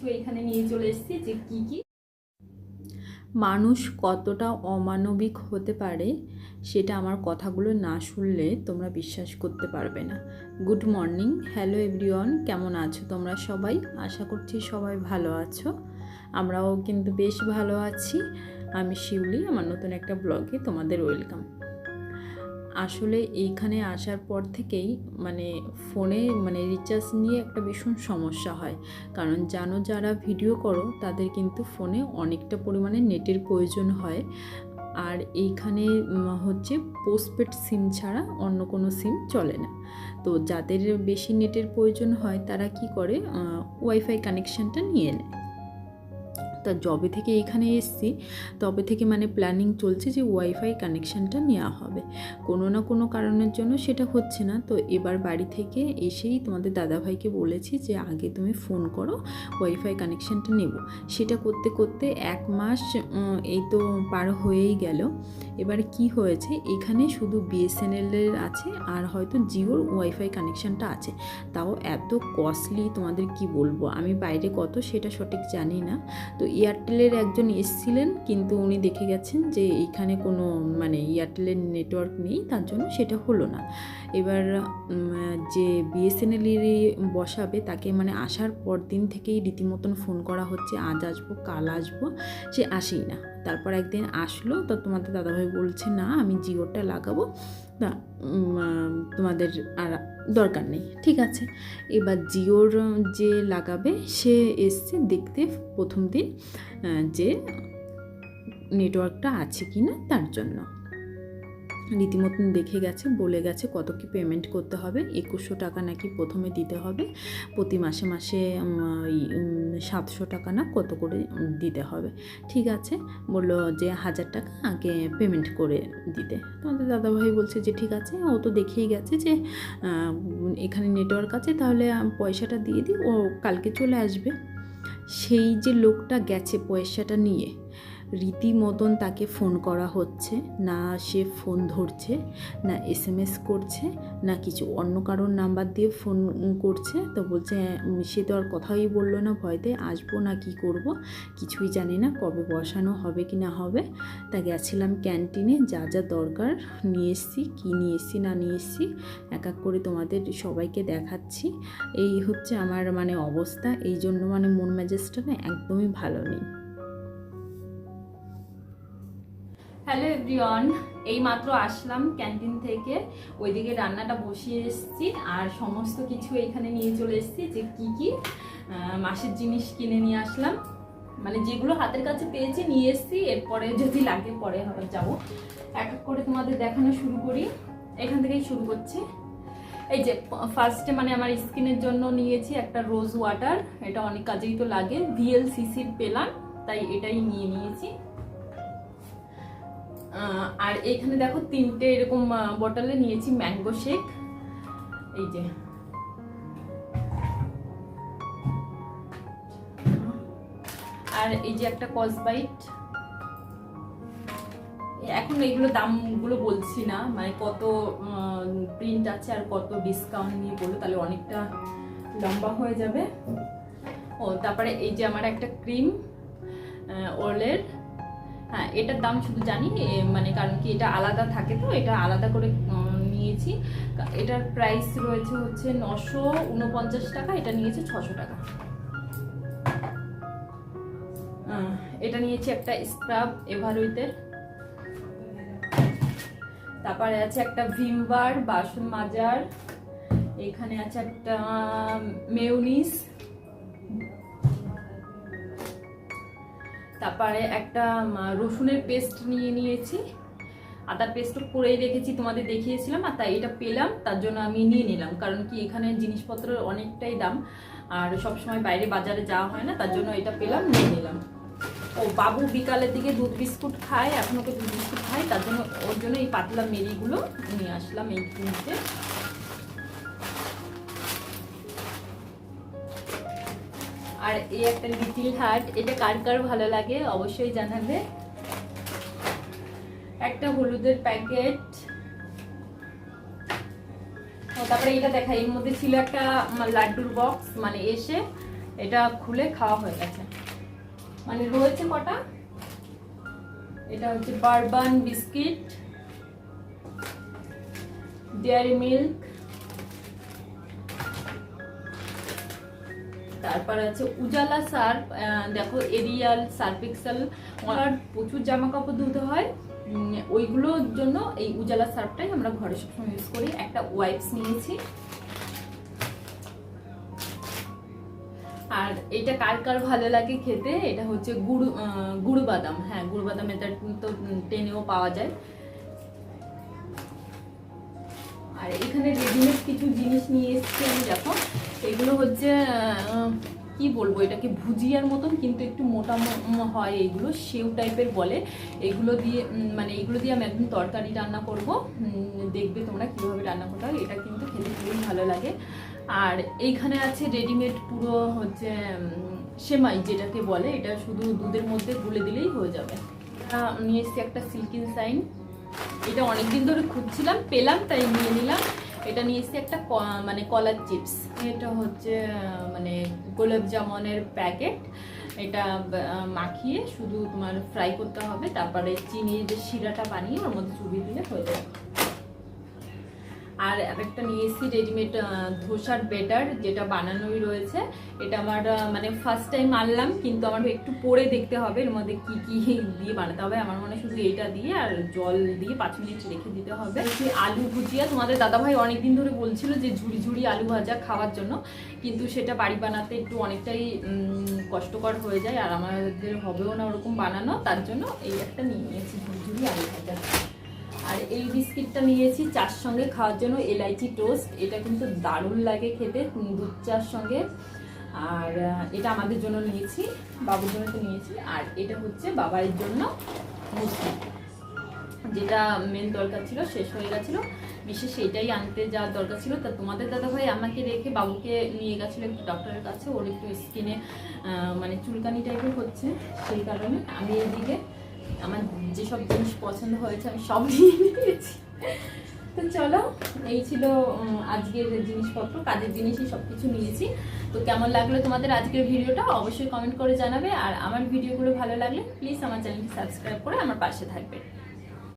কিছু এখানে নিয়ে চলে এসেছি যে কি কি? মানুষ কতটা অমানবিক হতে পারে সেটা আমার কথাগুলো না শুনলে তোমরা বিশ্বাস করতে পারবে না। গুড মর্নিং, হ্যালো এভরিওয়ান, কেমন আছো তোমরা সবাই? আশা করছি সবাই ভালো আছো। আমরাও কিন্তু বেশ ভালো আছি। আমি শিউলি, আমার নতুন একটা ব্লগে তোমাদের ওয়েলকাম। আসলে এইখানে আসার পর থেকেই মানে ফোনে মানে রিচার্জ নিয়ে একটা ভীষণ সমস্যা হয়। কারণ জানো যারা ভিডিও করো, তাদের কিন্তু ফোনে অনেকটা পরিমাণে নেটের প্রয়োজন হয়। আর এইখানে হচ্ছে পোস্টপেড সিম ছাড়া অন্য কোনো সিম চলে না। তো যাদের বেশি নেটের প্রয়োজন হয়, তারা কি করে ওয়াইফাই কানেকশানটা নিয়ে নেয়। তা জবে থেকে এখানে এসছি, তবে থেকে মানে প্ল্যানিং চলছে যে ওয়াইফাই কানেকশানটা নেওয়া হবে। কোনো না কোনো কারণের জন্য সেটা হচ্ছে না। তো এবার বাড়ি থেকে এসেই তোমাদের দাদাভাইকে বলেছি যে আগে তুমি ফোন করো ওয়াইফাই কানেকশানটা নেব। সেটা করতে করতে এক মাস এই তো পার হয়েই গেল। এবার কি হয়েছে, এখানে শুধু বিএসএনএলের আছে আর হয়তো জিওর ওয়াইফাই কানেকশানটা আছে। তাও এত কস্টলি তোমাদের কি বলব? আমি বাইরে কত সেটা সঠিক জানি না। তো এয়ারটেলের একজন এসছিলেন, কিন্তু উনি দেখে গেছেন যে এইখানে কোনো মানে এয়ারটেলের নেটওয়ার্ক নেই, তার জন্য সেটা হলো না। এবার যে বিএসএনএলের বসাবে, তাকে মানে আসার পর দিন থেকেই রীতিমতন ফোন করা হচ্ছে, আজ আসব, কাল আসব, সে আসেই না। তারপর একদিন আসলো, তো তোমাদের দাদাভাই বলছে, না, আমি জিওটা লাগাবো। না তোমাদের আর দরকার নেই, ঠিক আছে? এবার জিওর যে লাগাবে, সে এসছে দেখতে প্রথম দিন যে নেটওয়ার্কটা আছে কি না তার জন্য। রীতিমতন দেখে গেছে, বলে গেছে কত কি পেমেন্ট করতে হবে, একুশশো টাকা নাকি প্রথমে দিতে হবে, প্রতি মাসে মাসে সাতশো টাকা না কত করে দিতে হবে। ঠিক আছে, বলল যে হাজার টাকা আগে পেমেন্ট করে দিতে। তোমাদের দাদাভাই বলছে যে ঠিক আছে, ও তো দেখেই গেছে যে এখানে নেটওয়ার্ক আছে, তাহলে পয়সাটা দিয়ে দিই ও কালকে চলে আসবে। সেই যে লোকটা গেছে পয়সাটা নিয়ে রীতিমতন তাকে ফোন করা হচ্ছে, না সে ফোন ধরছে, না এস করছে, না কিছু অন্য কারোর নাম্বার দিয়ে ফোন করছে, তো বলছে সে তো আর কথাই বলল না, ভয়তে আসব না, কি করব? কিছুই জানি না, কবে বসানো হবে কি না হবে। তা গেছিলাম ক্যান্টিনে, যা যা দরকার নিয়ে এসছি, কী নিয়ে এসছি, না নিয়ে এসছি, এক এক করে তোমাদের সবাইকে দেখাচ্ছি। এই হচ্ছে আমার মানে অবস্থা, এই জন্য মানে মন মেজাজটা না একদমই ভালো নেই। এভরিওয়ান এই মাত্র আসলাম ক্যান্টিন থেকে। ওইদিকে রান্নাটা বসিয়ে এসেছি আর সমস্ত কিছু এখানে নিয়ে চলে এসেছি যে কি কি মাসের জিনিস কিনে নিয়ে আসলাম। মানে যেগুলো হাতের কাছে পেয়েছি নিয়ে এসেছি, এরপরে যদি লাগে পরে আবার যাব। এক এক করে তোমাদের দেখানো শুরু করি। এখান থেকেই শুরু করছি। এই যে ফার্স্টে মানে আমার স্কিনের জন্য নিয়েছি একটা রোজ ওয়াটার এটা অনেক কাজেই তো লাগে। ভিএলসিসির পেলাম, তাই এটাই নিয়ে নিয়েছি। আর এখানে দেখো তিনটে এরকম বটলে নিয়েছি ম্যাঙ্গো শেক এই যে। আর এই যে একটা কস বাইট এখন এইগুলো দামগুলো বলছি না মানে কত প্রিন্ট আছে আর কত ডিসকাউন্ট নিয়ে বলো তাহলে অনেকটা লম্বা হয়ে যাবে। ও, তারপরে এই যে আমার একটা ক্রিম ওলের হ্যাঁ এটার দাম শুধু জানি মানে কারণ কি এটা আলাদা থাকে তো, এটা আলাদা করে নিয়েছি। এটার প্রাইস রয়েছে হচ্ছে নশো উনপঞ্চাশ টাকা, এটা নিয়েছে ছশো টাকা। এটা নিয়েছি একটা স্ক্রাব এভারুইতের তারপরে আছে একটা ভিমবার, বাসন মাজার। এখানে আছে একটা মেউনিস তারপরে একটা রসুনের পেস্ট নিয়ে নিয়েছি। আদার পেস্টও করেই রেখেছি, তোমাদের দেখিয়েছিলাম, আর তাই এটা পেলাম, তার জন্য আমি নিয়ে নিলাম, কারণ কি এখানে জিনিসপত্রের অনেকটাই দাম, আর সব সময় বাইরে বাজারে যাওয়া হয় না, তার জন্য এটা পেলাম, নিয়ে নিলাম। ও, বাবু বিকালের দিকে দুধ বিস্কুট খায়, এখন ওকে দুধ বিস্কুট খায়, তার জন্য, ওর জন্য এই পাতলা মেরিগুলো নিয়ে আসলাম এই কিনতে আর এই একটা লিটিল হার্ট, এটা কার কার ভালো লাগে অবশ্যই জানাবে। একটা হলুদের প্যাকেট। তারপরে এটা দেখা, এর মধ্যে ছিল একটা লাড্ডুর বক্স মানে এসে এটা খুলে খাওয়া হয়ে গেছে। মানে রয়েছে কটা? এটা হচ্ছে বারবান বিস্কিট, ডেয়ারি মিল্ক তারপর আছে উজালা সার্ফ দেখো এরিয়াল সার্ফ এক্সেল আর প্রচুর জামা কাপড় ধুতে হয়। ওইগুলোর জন্য এই উজালা সার্ফটাই আমরা ঘরে সবসময় ইউজ করি। একটা ওয়াইপস নিয়েছি। আর এটা কার কার ভালো লাগে খেতে? এটা হচ্ছে গুড় গুড় বাদাম হ্যাঁ গুড় বাদাম এটা তো টেনেও পাওয়া যায়। আর এখানে রেডিমেড কিছু জিনিস নিয়ে এসেছি আমি, দেখো। এগুলো হচ্ছে কি বলব, এটাকে ভুজিয়ার মতন, কিন্তু একটু মোটা হয় এইগুলো, সেউ টাইপের বলে। এগুলো দিয়ে মানে এগুলো দিয়ে আমি একদম তরকারি রান্না করব। দেখবে তোমরা কীভাবে রান্না করতে হয়। এটা কিন্তু খেতে খুবই ভালো লাগে। আর এইখানে আছে রেডিমেড পুরো হচ্ছে সেমাই যেটাকে বলে। এটা শুধু দুধের মধ্যে গুলে দিলেই হয়ে যাবে। নিয়ে এসেছি একটা সিল্কিন সাইন এটা অনেকদিন ধরে খুঁজছিলাম, পেলাম, তাই নিয়ে নিলাম। এটা নিয়ে এসেছি একটা মানে কলার চিপস। এটা হচ্ছে মানে গোলাপ জামনের প্যাকেট। এটা মাখিয়ে শুধু তোমার ফ্রাই করতে হবে, তারপরে চিনির যে শিরাটা বানিয়ে ওর মধ্যে চুবিয়ে দিলে হয়ে যাবে। আর একটা নিয়ে এসেছি রেডিমেড ধোসার বেটার যেটা বানানোই রয়েছে। এটা আমার মানে ফার্স্ট টাইম আনলাম কিন্তু আমার একটু পরে দেখতে হবে। এর মধ্যে কি কি দিয়ে বানাতে হবে? আমার মনে শুধু এইটা দিয়ে আর জল দিয়ে পাঁচ মিনিট রেখে দিতে হবে। সেই আলু ভুজিয়া তোমাদের দাদাভাই অনেকদিন ধরে বলছিল যে ঝুড়ি ঝুড়ি আলু ভাজা খাওয়ার জন্য। কিন্তু সেটা বাড়ি বানাতে একটু অনেকটাই কষ্টকর হয়ে যায় আর আমাদের হবেও না ওরকম বানানো। তার জন্য এই একটা নিয়ে নিয়েছি ঝুড়ি ঝুড়ি আলু ভাজা। আর এই বিস্কিটটা নিয়েছি চার সঙ্গে খাওয়ার জন্য, এলাইচি টোস্ট। এটা কিন্তু দারুণ লাগে খেতে, দুধ চার সঙ্গে। আর এটা আমাদের জন্য নিয়েছি, বাবুর জন্য তো নিয়েছি। আর এটা হচ্ছে বাবার জন্য মুসলি, যেটা মেন দরকার ছিল, শেষ হয়ে গেছিল। বিশেষ এটাই আনতে যাওয়ার দরকার ছিল। তা তোমাদের দাদাভাই আমাকে রেখে বাবুকে নিয়ে গেছিল একটু ডক্টরের কাছে। ওর একটু স্কিনে মানে চুলকানি টাইপের হচ্ছে, সেই কারণে আমি এদিকে আমার যেসব জিনিস পছন্দ হয়েছে, আমি সব নিয়ে নিয়েছি। তো চলো, এই ছিল আজকের জিনিসপত্র, কাজের জিনিসই সব কিছু নিয়েছি। তো কেমন লাগল তোমাদের আজকের ভিডিওটা? অবশ্যই কমেন্ট করে জানাবে। আর আমার ভিডিওগুলো ভালো লাগলে প্লিজ আমার চ্যানেলটি সাবস্ক্রাইব করে আমার পাশে থাকবে।